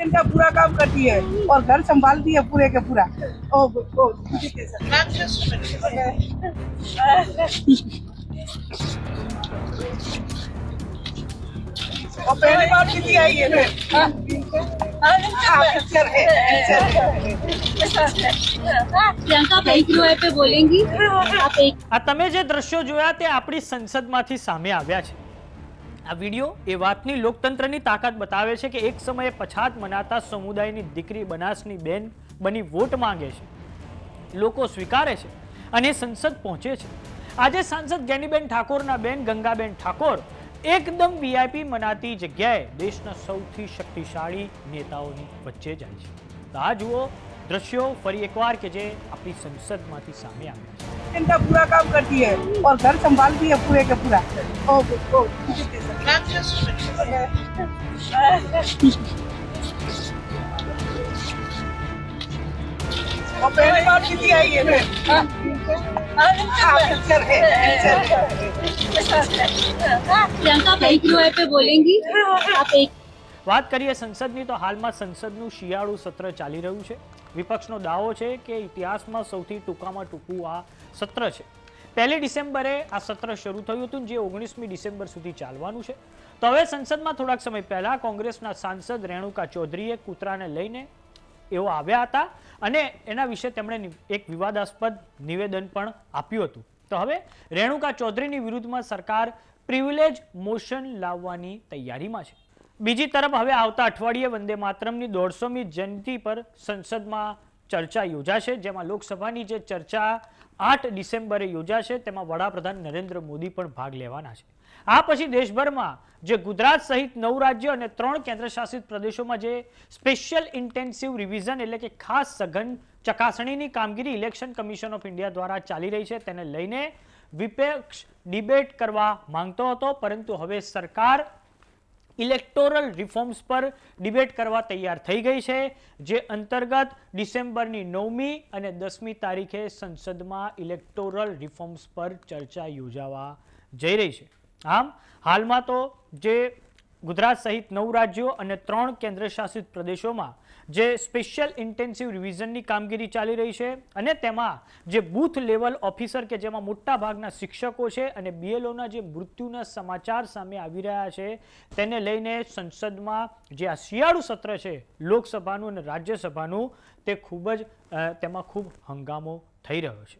दिन का पूरा काम करती है और घर संभालती है पूरे के पूरा ओ, ओ, और पहली बार कितनी आई है मैं हाँ, हाँ, पिक्चर है पिक्चर है। प्रियंका आप एक रोए पे बोलेंगी आप एक આ તમે જે દ્રશ્યો જોયા તે આપણી સંસદમાંથી સામે આવ્યા છે આ વીડિયો એ વાતની લોકતંત્રની તાકાત બતાવે છે કે એક સમયે પછાત મનાતા સમુદાયની દીકરી બનાસની બેન બની વોટ માંગે છે. લોકો સ્વીકારે છે અને સંસદ પહોંચે છે. આજે સાંસદ જ્ઞાનીબેન ઠાકોરના બેન ગંગાબેન ઠાકોર એકદમ વીઆઈપી મનાતી જગ્યાએ દેશના સૌથી શક્તિશાળી નેતાઓની વચ્ચે જાય છે. તો આ જુઓ દ્રશ્યો ફરી એકવાર કે જે આપણી સંસદમાંથી સામે આવ્યા છે. दिन का पूरा काम करती है और घर संभालती है पूरे के पूरा ओ, ओ, और पहली बार कितनी आई है मैं हाँ, हाँ, पिक्चर है पिक्चर है। प्रियंका आप एक रोए पे बोलेंगी आप एक વાત કરીએ સંસદની તો હાલમાં સંસદનું શિયાળુ સત્ર ચાલી રહ્યું છે વિપક્ષનો દાવો છે કે ઇતિહાસમાં સૌથી ટૂંકામાં ટૂંકું આ સત્ર છે. પહેલી ડિસેમ્બરે આ સત્ર શરૂ થયું હતું, જે ઓગણીસમી ડિસેમ્બર સુધી ચાલવાનું છે. તો હવે સંસદમાં થોડાક સમય પહેલા કોંગ્રેસના સાંસદ રેણુકા ચૌધરીએ કૂતરાને લઈને એઓ આવ્યા હતા અને એના વિશે તેમણે એક વિવાદાસ્પદ નિવેદન પણ આપ્યું હતું. તો હવે રેણુકા ચૌધરીની વિરુદ્ધમાં સરકાર પ્રિવિલેજ મોશન લાવવાની તૈયારીમાં છે. બીજી તરફ હવે આવતા અઠવાડિયે વંદે માતરમની દોઢસોમી જયંતિ પર સંસદમાં ચર્ચા યોજાશે, જેમાં લોકસભાની જે ચર્ચા આઠ ડિસેમ્બરે યોજાશે, તેમાં વડાપ્રધાન નરેન્દ્ર મોદી પણ ભાગ લેવાના છે. આ પછી દેશભરમાં જે ગુજરાત સહિત નવ રાજ્ય અને ત્રણ કેન્દ્રશાસિત પ્રદેશોમાં જે સ્પેશિયલ ઇન્ટેન્સિવ રિવિઝન એટલે કે ખાસ સઘન ચકાસણીની કામગીરી ઇલેક્શન કમિશન ઓફ ઇન્ડિયા દ્વારા ચાલી રહી છે, તેને લઈને વિપક્ષ ડિબેટ કરવા માંગતો હતો, પરંતુ હવે સરકાર ઇલેક્ટોરલ રિફોર્મ્સ પર ડિબેટ કરવા તૈયાર થઈ ગઈ છે, જે અંતર્ગત ડિસેમ્બરની નવમી અને દસમી તારીખે સંસદમાં ઇલેક્ટોરલ રિફોર્મ્સ પર ચર્ચા યોજાવા જઈ રહી છે. આમ, હાલમાં તો જે ગુજરાત સહિત નવ રાજ્યો અને ત્રણ કેન્દ્રશાસિત પ્રદેશોમાં જે સ્પેશિયલ ઇન્ટેન્સિવ રિવિઝનની કામગીરી ચાલી રહી છે અને તેમાં જે બૂથ લેવલ ઓફિસર કે જેમાં મોટા ભાગના શિક્ષકો છે અને બીએલઓના જે મૃત્યુના સમાચાર સામે આવી રહ્યા છે, તેને લઈને સંસદમાં જે આ શિયાળુ સત્ર છે, લોકસભાનું અને રાજ્યસભાનું, તે ખૂબ જ તેમાં ખૂબ હંગામો થઈ રહ્યો છે.